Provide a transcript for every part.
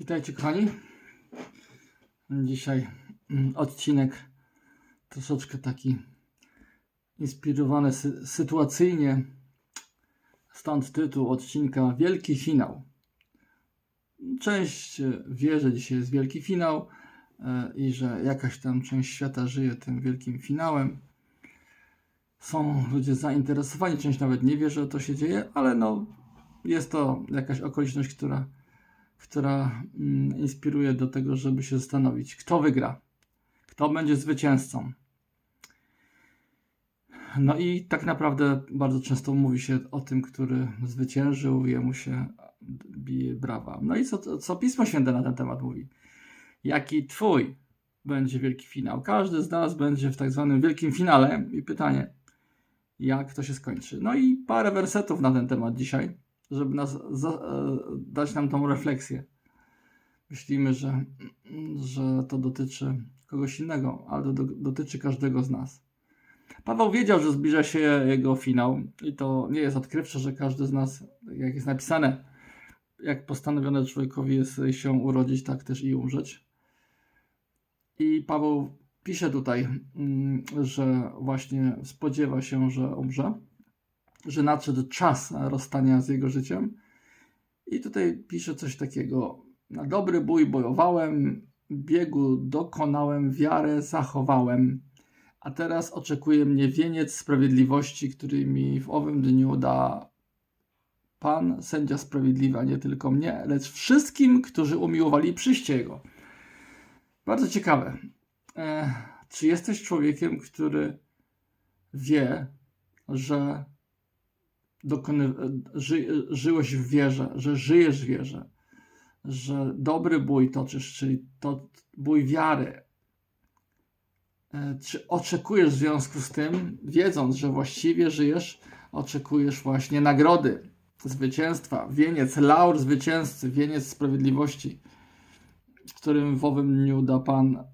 Witajcie kochani. Dzisiaj mm, odcinek troszeczkę taki inspirowany sy sytuacyjnie. Stąd tytuł odcinka Wielki Finał. Część e, wie, że dzisiaj jest wielki finał e, i że jakaś tam część świata żyje tym wielkim finałem. Są ludzie zainteresowani, część nawet nie wie, że to się dzieje, ale no jest to jakaś okoliczność, która która mm, inspiruje do tego, żeby się zastanowić, kto wygra, kto będzie zwycięzcą. No i tak naprawdę bardzo często mówi się o tym, który zwyciężył, jemu się bije brawa. No i co, co Pismo Święte na ten temat mówi? Jaki twój będzie wielki finał? Każdy z nas będzie w tak zwanym wielkim finale i pytanie, jak to się skończy. No i parę wersetów na ten temat dzisiaj żeby nas za, e, dać nam tą refleksję. Myślimy, że, że to dotyczy kogoś innego, ale do, dotyczy każdego z nas. Paweł wiedział, że zbliża się jego finał i to nie jest odkrywcze, że każdy z nas, jak jest napisane, jak postanowione człowiekowi jest się urodzić, tak też i umrzeć. I Paweł pisze tutaj, mm, że właśnie spodziewa się, że umrze że nadszedł czas rozstania z jego życiem. I tutaj pisze coś takiego. Na dobry bój bojowałem, biegu dokonałem, wiarę zachowałem. A teraz oczekuje mnie wieniec sprawiedliwości, który mi w owym dniu da Pan, sędzia sprawiedliwy, a nie tylko mnie, lecz wszystkim, którzy umiłowali przyjście Jego. Bardzo ciekawe. E, czy jesteś człowiekiem, który wie, że dokony, ży, żyłeś w wierze, że żyjesz w wierze, że dobry bój toczysz, czyli to bój wiary. E, czy oczekujesz w związku z tym, wiedząc, że właściwie żyjesz, oczekujesz właśnie nagrody, zwycięstwa, wieniec, laur zwycięzcy, wieniec sprawiedliwości, którym w owym dniu da Pan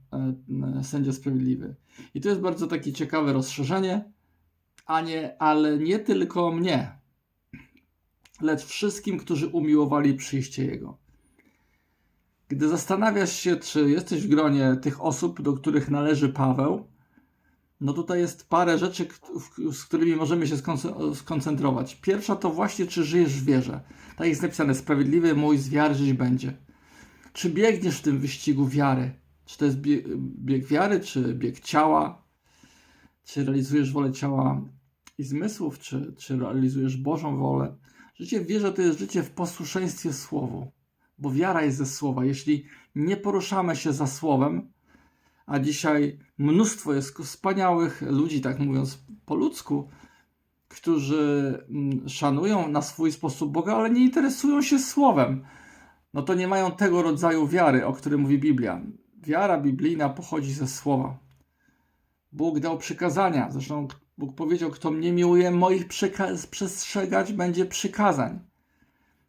e, sędzia sprawiedliwy. I to jest bardzo takie ciekawe rozszerzenie, a nie, ale nie tylko mnie, lecz wszystkim, którzy umiłowali przyjście Jego. Gdy zastanawiasz się, czy jesteś w gronie tych osób, do których należy Paweł, no tutaj jest parę rzeczy, z którymi możemy się skoncentrować. Pierwsza to właśnie, czy żyjesz w wierze. Tak jest napisane, sprawiedliwy mój z żyć będzie. Czy biegniesz w tym wyścigu wiary? Czy to jest bieg wiary, czy bieg ciała? Czy realizujesz wolę ciała i zmysłów, czy, czy realizujesz Bożą wolę? Życie w wierze to jest życie w posłuszeństwie Słowu, bo wiara jest ze Słowa. Jeśli nie poruszamy się za Słowem, a dzisiaj mnóstwo jest wspaniałych ludzi, tak mówiąc po ludzku, którzy mm, szanują na swój sposób Boga, ale nie interesują się Słowem, no to nie mają tego rodzaju wiary, o którym mówi Biblia. Wiara biblijna pochodzi ze Słowa. Bóg dał przykazania, zresztą Bóg powiedział, kto mnie miłuje, moich przestrzegać będzie przykazań.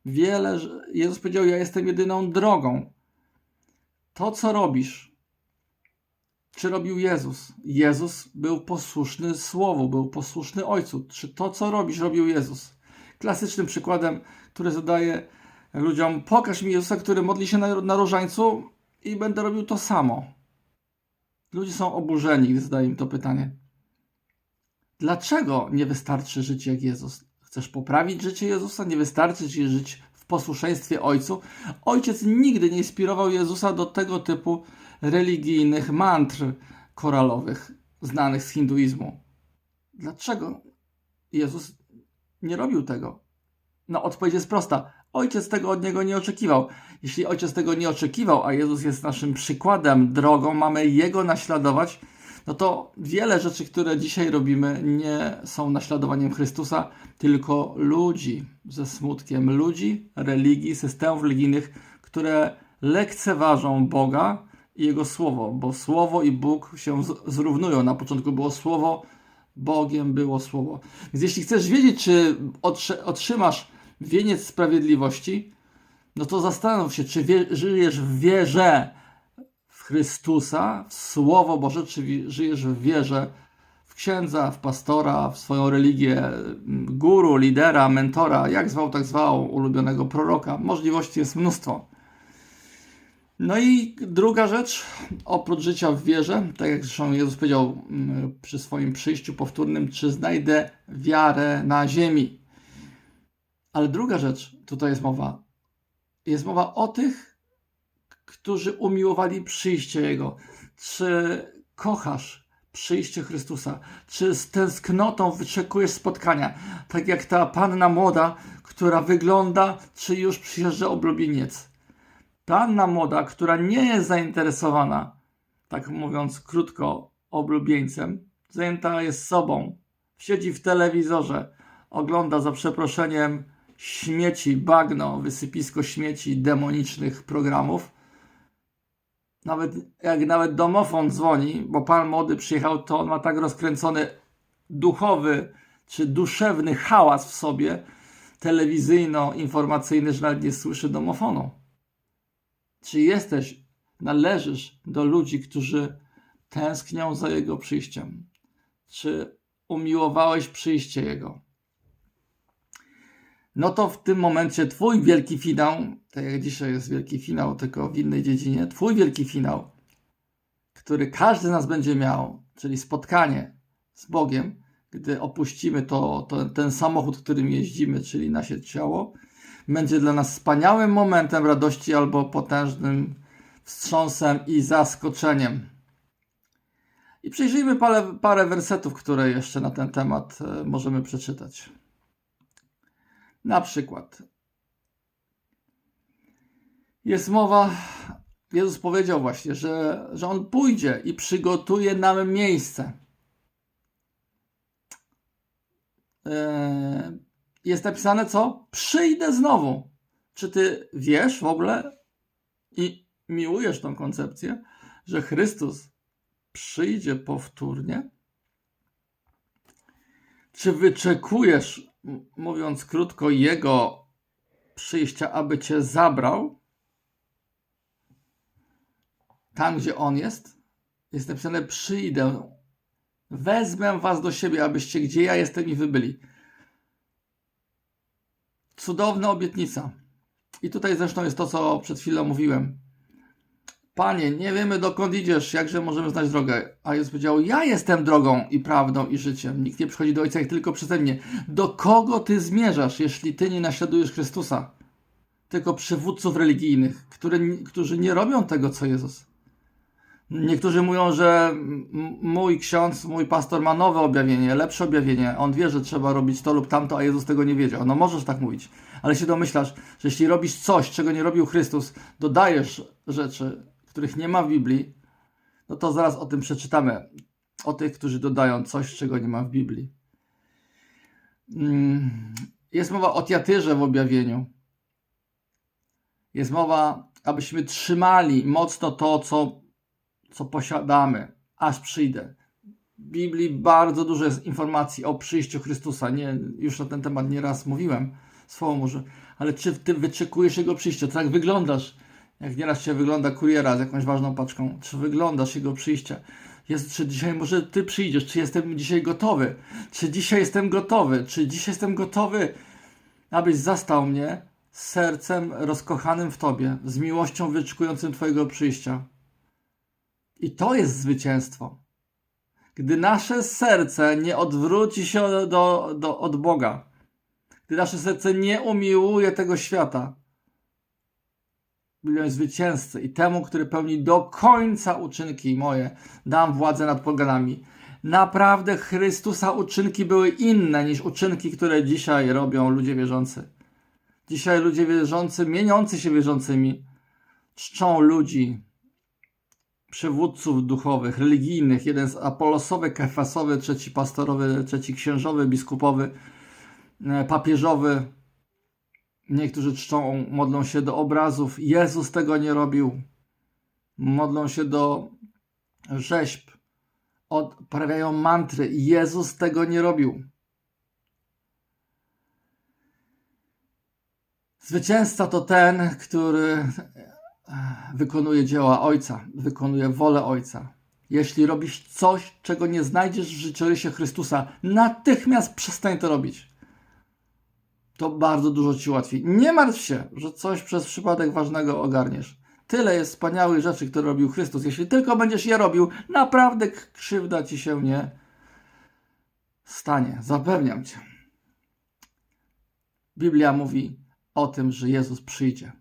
Wiele, Jezus powiedział, ja jestem jedyną drogą. To, co robisz, czy robił Jezus? Jezus był posłuszny Słowu, był posłuszny Ojcu. Czy to, co robisz, robił Jezus? Klasycznym przykładem, który zadaje ludziom, pokaż mi Jezusa, który modli się na, na różańcu i będę robił to samo. Ludzie są oburzeni, gdy zadaję im to pytanie. Dlaczego nie wystarczy żyć jak Jezus? Chcesz poprawić życie Jezusa? Nie wystarczy ci żyć w posłuszeństwie Ojcu? Ojciec nigdy nie inspirował Jezusa do tego typu religijnych mantr koralowych, znanych z hinduizmu. Dlaczego Jezus nie robił tego? No, odpowiedź jest prosta. Ojciec tego od niego nie oczekiwał. Jeśli ojciec tego nie oczekiwał, a Jezus jest naszym przykładem, drogą, mamy jego naśladować, no to wiele rzeczy, które dzisiaj robimy, nie są naśladowaniem Chrystusa, tylko ludzi ze smutkiem, ludzi, religii, systemów religijnych, które lekceważą Boga i Jego Słowo, bo Słowo i Bóg się zrównują. Na początku było Słowo, Bogiem było Słowo. Więc jeśli chcesz wiedzieć, czy otrzymasz wieniec sprawiedliwości, no to zastanów się, czy żyjesz w wierze Chrystusa, w Słowo Boże, czy żyjesz w wierze w księdza, w pastora, w swoją religię, guru, lidera, mentora, jak zwał, tak zwał, ulubionego proroka. Możliwości jest mnóstwo. No i druga rzecz, oprócz życia w wierze, tak jak zresztą Jezus powiedział mm, przy swoim przyjściu powtórnym, czy znajdę wiarę na ziemi. Ale druga rzecz, tutaj jest mowa, jest mowa o tych, którzy umiłowali przyjście Jego. Czy kochasz przyjście Chrystusa? Czy z tęsknotą wyczekujesz spotkania? Tak jak ta panna młoda, która wygląda, czy już przyjeżdża oblubieniec. Panna młoda, która nie jest zainteresowana, tak mówiąc krótko, oblubieńcem, zajęta jest sobą, siedzi w telewizorze, ogląda za przeproszeniem śmieci, bagno, wysypisko śmieci demonicznych programów. Nawet jak nawet domofon dzwoni, bo pan młody przyjechał, to on ma tak rozkręcony duchowy czy duszewny hałas w sobie, telewizyjno-informacyjny, że nawet nie słyszy domofonu. Czy jesteś, należysz do ludzi, którzy tęsknią za Jego przyjściem? Czy umiłowałeś przyjście Jego? No to w tym momencie Twój wielki finał, tak jak dzisiaj jest wielki finał, tylko w innej dziedzinie, Twój wielki finał, który każdy z nas będzie miał, czyli spotkanie z Bogiem, gdy opuścimy to, to, ten samochód, którym jeździmy, czyli nasze ciało, będzie dla nas wspaniałym momentem radości albo potężnym wstrząsem i zaskoczeniem. I przyjrzyjmy parę, parę wersetów, które jeszcze na ten temat e, możemy przeczytać. Na przykład jest mowa, Jezus powiedział właśnie, że, że On pójdzie i przygotuje nam miejsce. Eee, jest napisane co? Przyjdę znowu. Czy ty wiesz w ogóle i miłujesz tą koncepcję, że Chrystus przyjdzie powtórnie? Czy wyczekujesz, mówiąc krótko, Jego przyjścia, aby cię zabrał tam, gdzie On jest? Jest napisane: Przyjdę, wezmę was do siebie, abyście gdzie ja jestem i wy byli. Cudowna obietnica. I tutaj zresztą jest to, co przed chwilą mówiłem. Panie, nie wiemy dokąd idziesz, jakże możemy znać drogę. A Jezus powiedział, ja jestem drogą i prawdą i życiem. Nikt nie przychodzi do Ojca jak tylko przeze mnie. Do kogo Ty zmierzasz, jeśli Ty nie naśladujesz Chrystusa? Tylko przywódców religijnych, który, którzy nie robią tego, co Jezus. Niektórzy mówią, że mój ksiądz, mój pastor ma nowe objawienie, lepsze objawienie. On wie, że trzeba robić to lub tamto, a Jezus tego nie wiedział. No możesz tak mówić, ale się domyślasz, że jeśli robisz coś, czego nie robił Chrystus, dodajesz rzeczy, których nie ma w Biblii, no to zaraz o tym przeczytamy. O tych, którzy dodają coś, czego nie ma w Biblii. Mm, jest mowa o tiatyrze w objawieniu. Jest mowa, abyśmy trzymali mocno to, co co posiadamy, aż przyjdę. W Biblii bardzo dużo jest informacji o przyjściu Chrystusa. Nie, już na ten temat nieraz mówiłem, słowo może, ale czy ty wyczekujesz Jego przyjścia? Tak wyglądasz, jak nieraz się wygląda kuriera z jakąś ważną paczką. Czy wyglądasz Jego przyjścia? Jest, czy dzisiaj może Ty przyjdziesz? Czy jestem dzisiaj gotowy? Czy dzisiaj jestem gotowy? Czy dzisiaj jestem gotowy, abyś zastał mnie z sercem rozkochanym w Tobie, z miłością wyczekującym Twojego przyjścia? I to jest zwycięstwo. Gdy nasze serce nie odwróci się do, do, od Boga, gdy nasze serce nie umiłuje tego świata, byłem zwycięzcy i temu, który pełni do końca uczynki moje, dam władzę nad poganami. Naprawdę Chrystusa uczynki były inne niż uczynki, które dzisiaj robią ludzie wierzący. Dzisiaj ludzie wierzący, mieniący się wierzącymi, czczą ludzi, przywódców duchowych, religijnych, jeden z apolosowy, kefasowy, trzeci pastorowy, trzeci księżowy, biskupowy, e, papieżowy. Niektórzy czczą, modlą się do obrazów. Jezus tego nie robił. Modlą się do rzeźb, odprawiają mantry. Jezus tego nie robił. Zwycięzca to ten, który wykonuje dzieła Ojca, wykonuje wolę Ojca. Jeśli robisz coś, czego nie znajdziesz w życiorysie Chrystusa, natychmiast przestań to robić. To bardzo dużo ci łatwiej. Nie martw się, że coś przez przypadek ważnego ogarniesz. Tyle jest wspaniałych rzeczy, które robił Chrystus. Jeśli tylko będziesz je robił, naprawdę krzywda ci się nie stanie. Zapewniam cię. Biblia mówi o tym, że Jezus przyjdzie.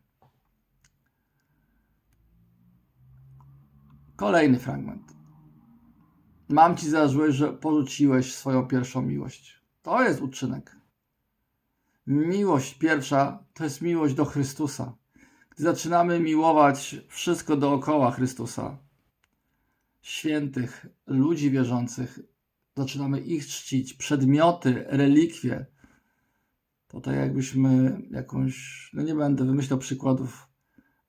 Kolejny fragment. Mam ci za że porzuciłeś swoją pierwszą miłość. To jest uczynek. Miłość pierwsza to jest miłość do Chrystusa. Gdy zaczynamy miłować wszystko dookoła Chrystusa, świętych, ludzi wierzących, zaczynamy ich czcić, przedmioty, relikwie, to tak jakbyśmy jakąś, no nie będę wymyślał przykładów,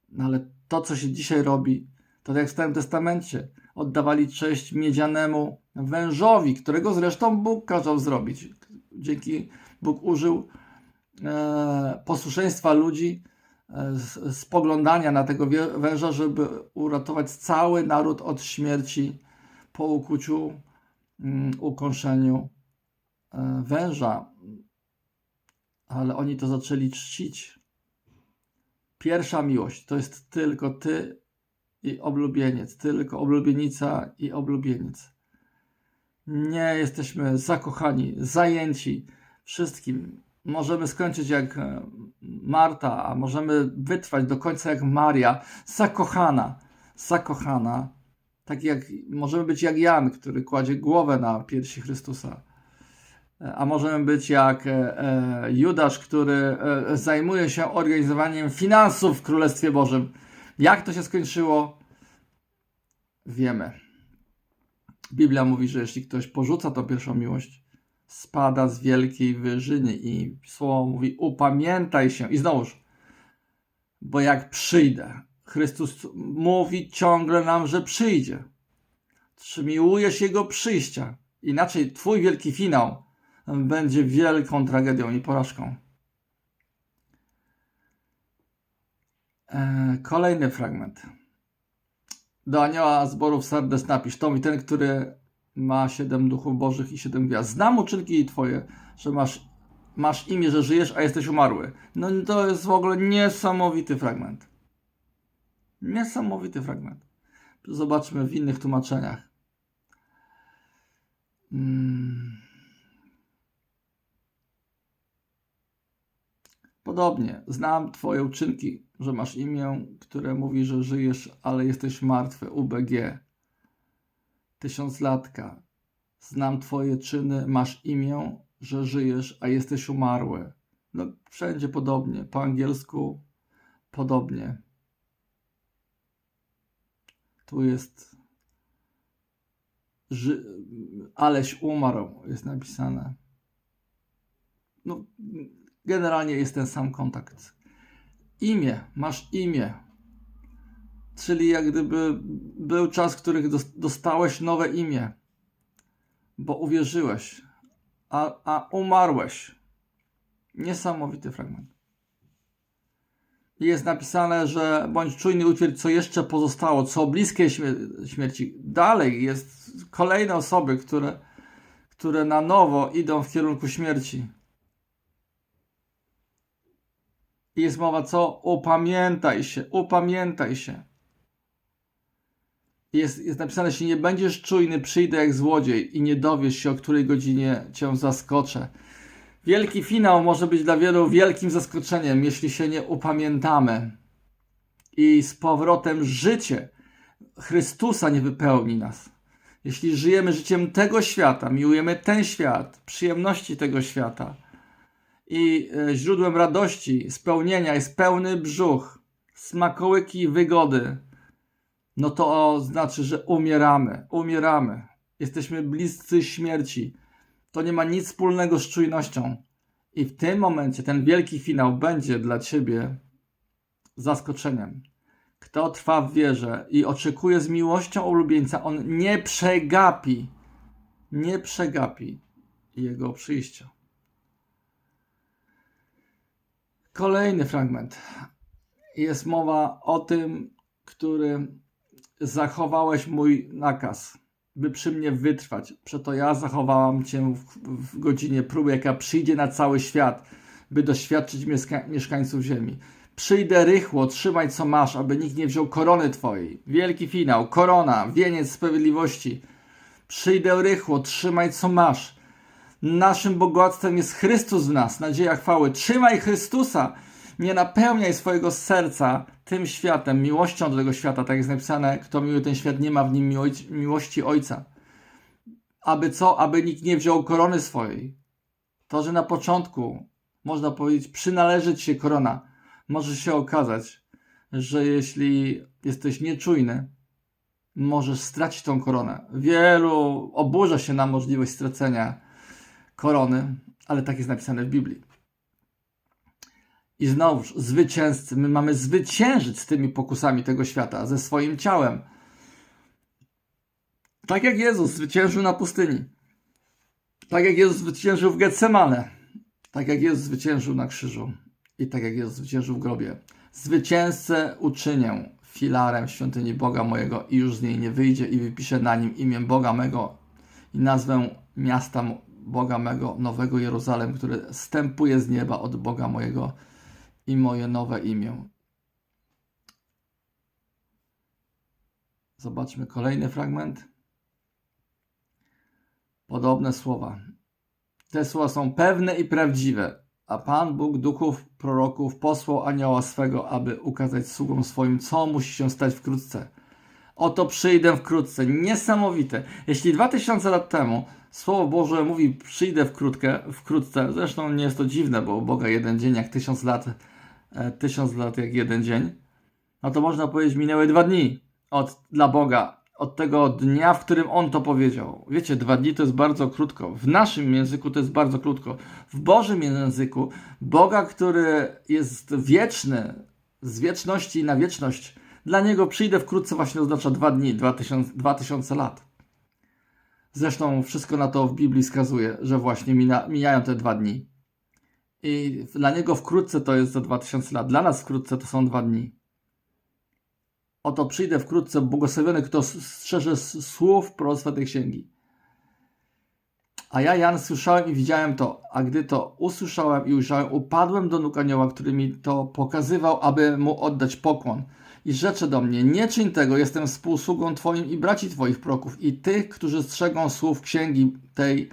no ale to, co się dzisiaj robi, to tak jak w Starym Testamencie, oddawali cześć miedzianemu wężowi, którego zresztą Bóg kazał zrobić. Dzięki Bóg użył posłuszeństwa ludzi, e, spoglądania na tego węża, żeby uratować cały naród od śmierci po ukuciu, mm, ukąszeniu e, węża. Ale oni to zaczęli czcić. Pierwsza miłość to jest tylko ty i oblubieniec, tylko oblubienica i oblubieniec. Nie jesteśmy zakochani, zajęci wszystkim. Możemy skończyć jak e, Marta, a możemy wytrwać do końca jak Maria, zakochana, zakochana. Tak jak możemy być jak Jan, który kładzie głowę na piersi Chrystusa. E, A możemy być jak e, Judasz, który zajmuje się organizowaniem finansów w Królestwie Bożym. Jak to się skończyło? Wiemy. Biblia mówi, że jeśli ktoś porzuca tą pierwszą miłość, spada z wielkiej wyżyny i słowo mówi upamiętaj się. I znowuż, bo jak przyjdę, Chrystus mówi ciągle nam, że przyjdzie. Czy miłujesz Jego przyjścia? Inaczej twój wielki finał będzie wielką tragedią i porażką. E, Kolejny fragment. Do anioła zborów Sardes napisz, to mi ten, który ma siedem duchów bożych i siedem gwiazd. Znam uczynki twoje, że masz, masz imię, że żyjesz, a jesteś umarły. No to jest w ogóle niesamowity fragment. Niesamowity fragment. Zobaczmy w innych tłumaczeniach. Mm. Podobnie, znam Twoje uczynki, że masz imię, które mówi, że żyjesz, ale jesteś martwy. UBG. Tysiąclatka. Znam Twoje czyny, masz imię, że żyjesz, a jesteś umarły. No, wszędzie podobnie. Po angielsku podobnie. Tu jest. Ży... Aleś umarł, jest napisane. No, generalnie jest ten sam kontakt. Imię, masz imię. Czyli jak gdyby był czas, w którym dos- dostałeś nowe imię, bo uwierzyłeś, a, a umarłeś. Niesamowity fragment. Jest napisane, że bądź czujny, utwierdź, co jeszcze pozostało, co bliskie śmier- śmierci. Dalej jest kolejne osoby, które, które na nowo idą w kierunku śmierci. I jest mowa co? Upamiętaj się, upamiętaj się. I Jest, jest napisane, jeśli nie będziesz czujny, przyjdę jak złodziej i nie dowiesz się, o której godzinie cię zaskoczę. Wielki finał może być dla wielu wielkim zaskoczeniem, jeśli się nie upamiętamy. I z powrotem życie Chrystusa nie wypełni nas. Jeśli żyjemy życiem tego świata, miłujemy ten świat, przyjemności tego świata, i e, źródłem radości, spełnienia jest pełny brzuch, smakołyki wygody, no to znaczy, że umieramy, umieramy. Jesteśmy bliscy śmierci. To nie ma nic wspólnego z czujnością. I w tym momencie ten wielki finał będzie dla ciebie zaskoczeniem. Kto trwa w wierze i oczekuje z miłością ulubieńca, on nie przegapi, nie przegapi jego przyjścia. Kolejny fragment. Jest mowa o tym, który zachowałeś mój nakaz, by przy mnie wytrwać. Przeto ja zachowałam cię w, w godzinie próby, jaka przyjdzie na cały świat, by doświadczyć mieszka- mieszkańców ziemi. Przyjdę rychło, trzymaj co masz, aby nikt nie wziął korony twojej. Wielki finał, korona, wieniec sprawiedliwości. Przyjdę rychło, trzymaj co masz. Naszym bogactwem jest Chrystus w nas, nadzieja chwały. Trzymaj Chrystusa, nie napełniaj swojego serca tym światem, miłością do tego świata. Tak jest napisane, kto miłuje ten świat, nie ma w nim miłości, Ojca. Aby co? Aby nikt nie wziął korony swojej. To, że na początku, można powiedzieć, przynależy ci się korona, może się okazać, że jeśli jesteś nieczujny, możesz stracić tą koronę. Wielu oburza się na możliwość stracenia korony, ale tak jest napisane w Biblii. I znowuż, zwycięzcy, my mamy zwyciężyć z tymi pokusami tego świata, ze swoim ciałem. Tak jak Jezus zwyciężył na pustyni. Tak jak Jezus zwyciężył w Getsemane. Tak jak Jezus zwyciężył na krzyżu. I tak jak Jezus zwyciężył w grobie. Zwycięzcę uczynię filarem świątyni Boga mojego i już z niej nie wyjdzie i wypiszę na nim imię Boga mego i nazwę miasta Boga mego, Nowego Jeruzalem, który stępuje z nieba od Boga mojego i moje nowe imię. Zobaczmy kolejny fragment. Podobne słowa. Te słowa są pewne i prawdziwe, a Pan Bóg duchów proroków posłał anioła swego, aby ukazać sługom swoim, co musi się stać wkrótce. Oto przyjdę wkrótce. Niesamowite. Jeśli 2000 lat temu Słowo Boże mówi przyjdę wkrótkę, wkrótce, zresztą nie jest to dziwne, bo u Boga jeden dzień jak tysiąc lat, tysiąc lat jak jeden dzień, no to można powiedzieć minęły dwa dni od, dla Boga, od tego dnia, w którym On to powiedział. Wiecie, dwa dni to jest bardzo krótko. W naszym języku to jest bardzo krótko. W Bożym języku Boga, który jest wieczny, z wieczności na wieczność, dla Niego przyjdę wkrótce właśnie oznacza dwa dni, dwa tysiące, dwa tysiące lat. Zresztą wszystko na to w Biblii wskazuje, że właśnie mina, mijają te dwa dni. I dla niego wkrótce to jest za 2000 lat. Dla nas wkrótce to są dwa dni. Oto przyjdę wkrótce, błogosławiony, kto strzeże słów proroctwa tej księgi. A ja, Jan, słyszałem i widziałem to, a gdy to usłyszałem i ujrzałem, upadłem do nóg anioła, który mi to pokazywał, aby mu oddać pokłon i rzecze do mnie, nie czyń tego, jestem współsługą Twoim i braci Twoich proków i tych, którzy strzegą słów księgi tej,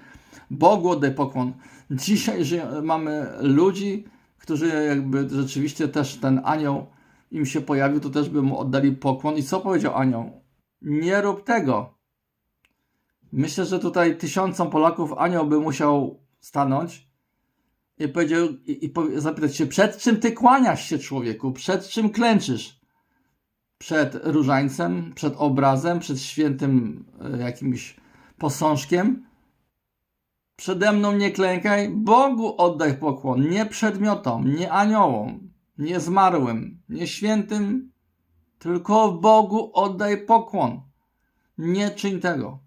Bogu oddaj pokłon. Dzisiaj że mamy ludzi, którzy jakby rzeczywiście też ten anioł im się pojawił, to też by mu oddali pokłon. I co powiedział anioł? Nie rób tego. Myślę, że tutaj tysiącom Polaków anioł by musiał stanąć i powiedział i, i zapytać się, przed czym ty kłaniasz się człowieku, przed czym klęczysz? przed różańcem, przed obrazem, przed świętym e, jakimś posążkiem. Przede mną nie klękaj, Bogu oddaj pokłon, nie przedmiotom, nie aniołom, nie zmarłym, nie świętym, tylko Bogu oddaj pokłon. Nie czyń tego.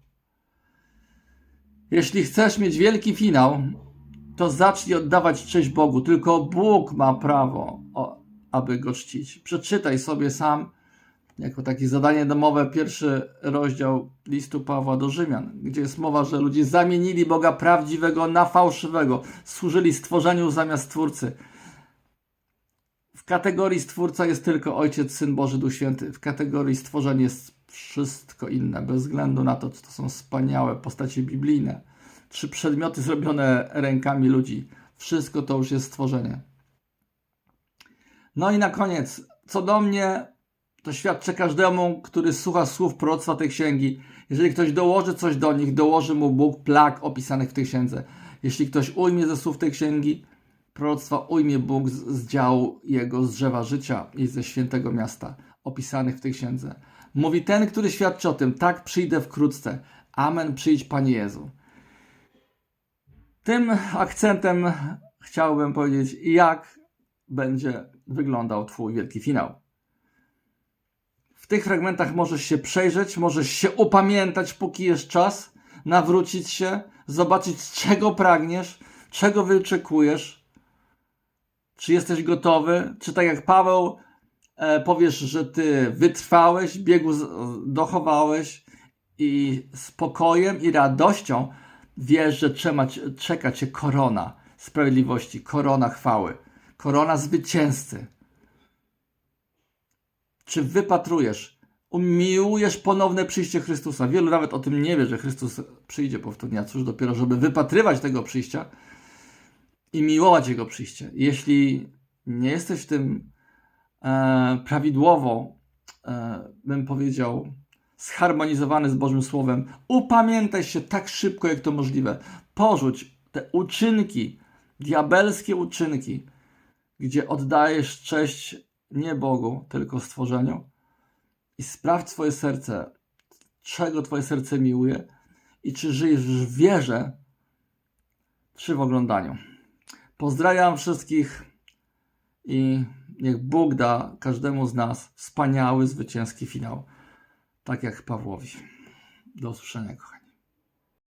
Jeśli chcesz mieć wielki finał, to zacznij oddawać cześć Bogu. Tylko Bóg ma prawo, aby go czcić. Przeczytaj sobie sam jako takie zadanie domowe pierwszy rozdział listu Pawła do Rzymian, gdzie jest mowa, że ludzie zamienili Boga prawdziwego na fałszywego, służyli stworzeniu zamiast Stwórcy. W kategorii Stwórca jest tylko Ojciec, Syn Boży, Duch Święty. W kategorii stworzenie jest wszystko inne, bez względu na to, czy to są wspaniałe postacie biblijne, czy przedmioty zrobione rękami ludzi. Wszystko to już jest stworzenie. No i na koniec, co do mnie, to świadczę każdemu, który słucha słów proroctwa tej księgi. Jeżeli ktoś dołoży coś do nich, dołoży mu Bóg plag opisanych w tej księdze. Jeśli ktoś ujmie ze słów tej księgi proroctwa, ujmie Bóg z, z działu jego, z drzewa życia i ze świętego miasta opisanych w tej księdze. Mówi ten, który świadczy o tym, tak przyjdę wkrótce. Amen, przyjdź Panie Jezu. Tym akcentem chciałbym powiedzieć, jak będzie wyglądał Twój wielki finał. W tych fragmentach możesz się przejrzeć, możesz się upamiętać, póki jest czas, nawrócić się, zobaczyć, czego pragniesz, czego wyczekujesz, czy jesteś gotowy, czy tak jak Paweł e, powiesz, że ty wytrwałeś, biegu dochowałeś i spokojem i radością wiesz, że trzeba, czeka cię korona sprawiedliwości, korona chwały, korona zwycięzcy. Czy wypatrujesz, umiłujesz ponowne przyjście Chrystusa? Wielu nawet o tym nie wie, że Chrystus przyjdzie powtórnie, a cóż dopiero, żeby wypatrywać tego przyjścia i miłować Jego przyjście. Jeśli nie jesteś w tym e, prawidłowo, e, bym powiedział, zharmonizowany z Bożym Słowem, upamiętaj się tak szybko, jak to możliwe. Porzuć te uczynki, diabelskie uczynki, gdzie oddajesz cześć nie Bogu, tylko stworzeniu i sprawdź swoje serce, czego Twoje serce miłuje i czy żyjesz w wierze, czy w oglądaniu. Pozdrawiam wszystkich i niech Bóg da każdemu z nas wspaniały, zwycięski finał, tak jak Pawłowi. Do usłyszenia, kochani.